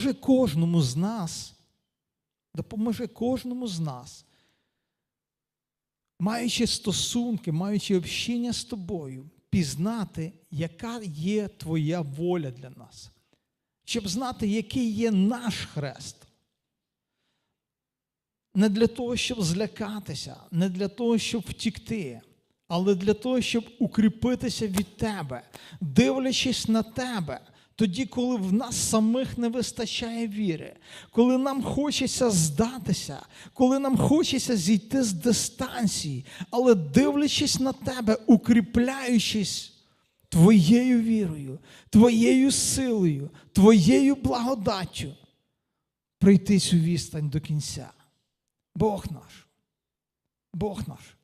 допоможи кожному з нас, допоможи кожному з нас, маючи стосунки, маючи общення з тобою, пізнати, яка є твоя воля для нас, щоб знати, який є наш хрест. Не для того, щоб злякатися, не для того, щоб втікти, але для того, щоб укріпитися від тебе, дивлячись на тебе, тоді, коли в нас самих не вистачає віри, коли нам хочеться здатися, коли нам хочеться зійти з дистанції, але дивлячись на тебе, укріпляючись твоєю вірою, твоєю силою, твоєю благодаттю, прийти цю відстань до кінця. Бог наш, Бог наш,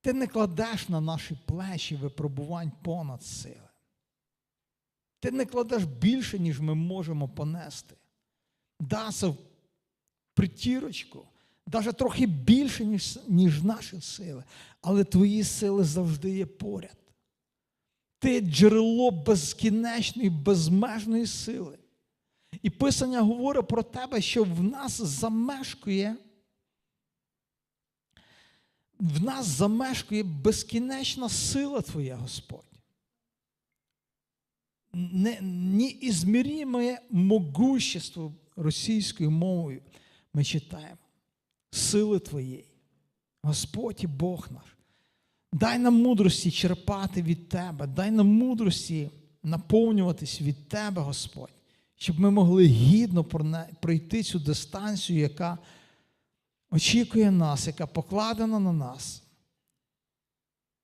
ти не кладеш на наші плечі випробувань понад сили. Ти не кладеш більше, ніж ми можемо понести. Да, це притірочку, навіть трохи більше, ніж, ніж наші сили, але твої сили завжди є поряд. Ти джерело безкінечної, безмежної сили. І Писання говорить про тебе, що в нас замешкує в нас замешкує безкінечна сила Твоя, Господь. Не, неізміріме могущество російською мовою ми читаємо. Сили Твоєї. Господь і Бог наш. Дай нам мудрості черпати від Тебе, дай нам мудрості наповнюватись від Тебе, Господь, щоб ми могли гідно пройти цю дистанцію, яка очікує нас, яка покладена на нас.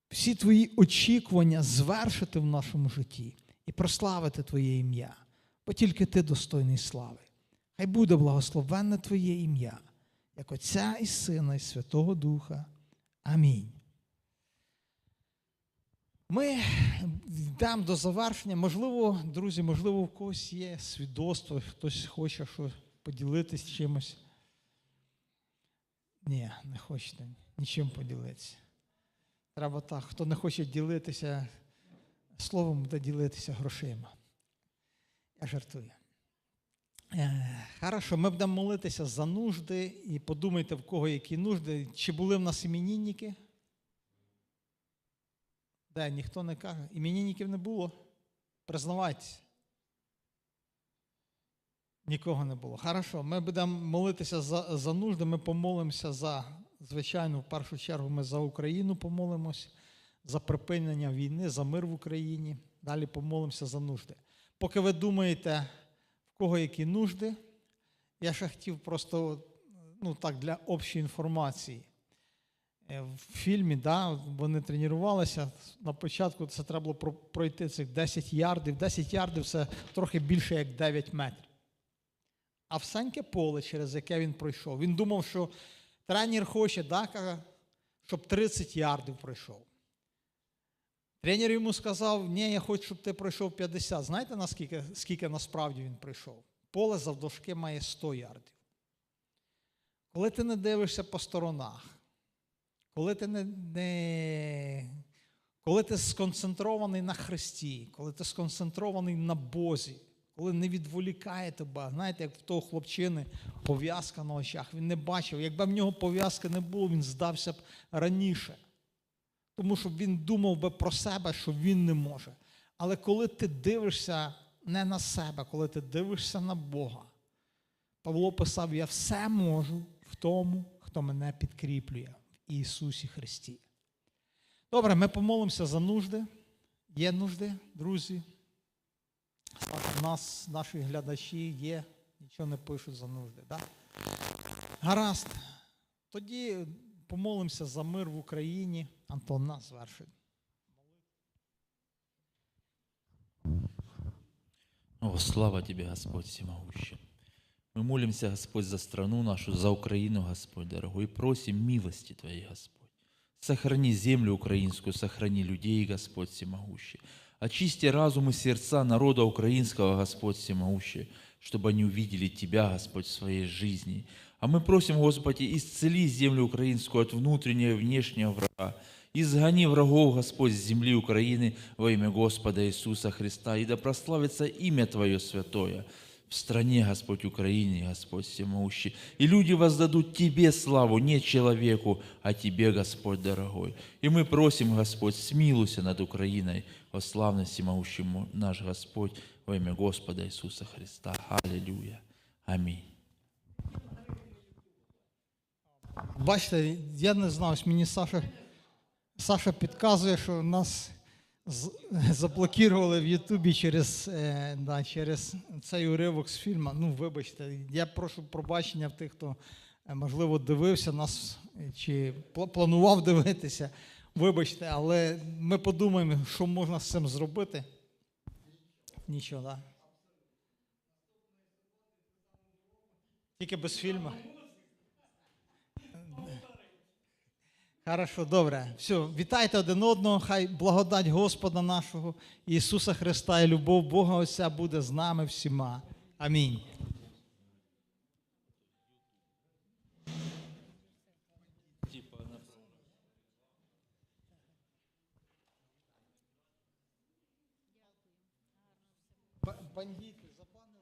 Всі твої очікування звершити в нашому житті і прославити Твоє ім'я, бо тільки Ти достойний слави. Хай буде благословенне Твоє ім'я, як Отця і Сина, і Святого Духа. Амінь. Ми йдемо до завершення. Можливо, друзі, можливо, в когось є свідоцтво, хтось хоче що поділитись чимось. Ні, не хочете нічим поділитися. Треба так, хто не хоче ділитися словом, буде ділитися грошима. Я жартую. Е, Хорошо, ми будемо молитися за нужди і подумайте, в кого які нужди. Чи були в нас іменінники? Де, ніхто не каже. Іменінників не було. Признавайтеся. Нікого не було. Хорошо, ми будемо молитися за за нужди, ми помолимося за, звичайно, в першу чергу ми за Україну помолимось, за припинення війни, за мир в Україні. Далі помолимося за нужди. Поки ви думаєте, в кого які нужди, я ще хотів просто ну так, для общої інформації. Е, в фільмі да, вони тренувалися. На початку це треба було пройти цих 10 ярдів. 10 ярдів це трохи більше, як 9 метрів. А всеньке поле, через яке він пройшов. Він думав, що тренер хоче, да, щоб 30 ярдів пройшов. Тренер йому сказав, ні, я хочу, щоб ти пройшов 50. Знаєте, наскільки скільки насправді він пройшов? Поле завдовжки має 100 ярдів. Коли ти не дивишся по сторонах, коли ти не, не, коли ти сконцентрований на Христі, коли ти сконцентрований на Бозі, коли не відволікає тебе, знаєте, як в того хлопчини пов'язка на очах, він не бачив. Якби в нього пов'язки не було, він здався б раніше. Тому що він думав би про себе, що він не може. Але коли ти дивишся не на себе, коли ти дивишся на Бога, Павло писав: Я все можу в тому, хто мене підкріплює в Ісусі Христі. Добре, ми помолимося за нужди. Є нужди, друзі. У нас наші глядачі є, нічого не пишуть за нужди. Да? Гаразд. Тоді помолимося за мир в Україні. Антон нас звершить. О, слава Тебе, Господь всемогущий. Мы молимся, Господь, за страну нашу, за Украину, Господь, дорогой, и просим милости Твоей, Господь. Сохрани землю украинскую, сохрани людей, Господь всемогущий. Очисти разум и сердца народа украинского, Господь всемогущий, чтобы они увидели Тебя, Господь, в своей жизни. А мы просим, Господи, исцели землю украинскую от внутреннего и внешнего врага. Изгони врагов, Господь, с земли Украины во имя Господа Иисуса Христа, и да прославится имя Твое святое. В стране, Господь, Украине, Господь всемогущий. И люди воздадут Тебе славу, не человеку, а Тебе, Господь дорогой. И мы просим, Господь, смилуйся над Украиной, о славный всемогущий наш Господь, во имя Господа Иисуса Христа. Аллилуйя. Аминь. Бачите, я не знав, мені Саша, Саша підказує, що нас з- заблокували в Ютубі через, е, да, через цей уривок з фільму. Ну, вибачте, я прошу пробачення в тих, хто, е, можливо, дивився нас е, чи планував дивитися. Вибачте, але ми подумаємо, що можна з цим зробити. Нічого, так. Да? Тільки без фільму. Хорошо, добре. Все, вітайте один одного. Хай благодать Господа нашого Ісуса Христа і любов Бога Отця буде з нами всіма. Амінь. Бандити, забанили.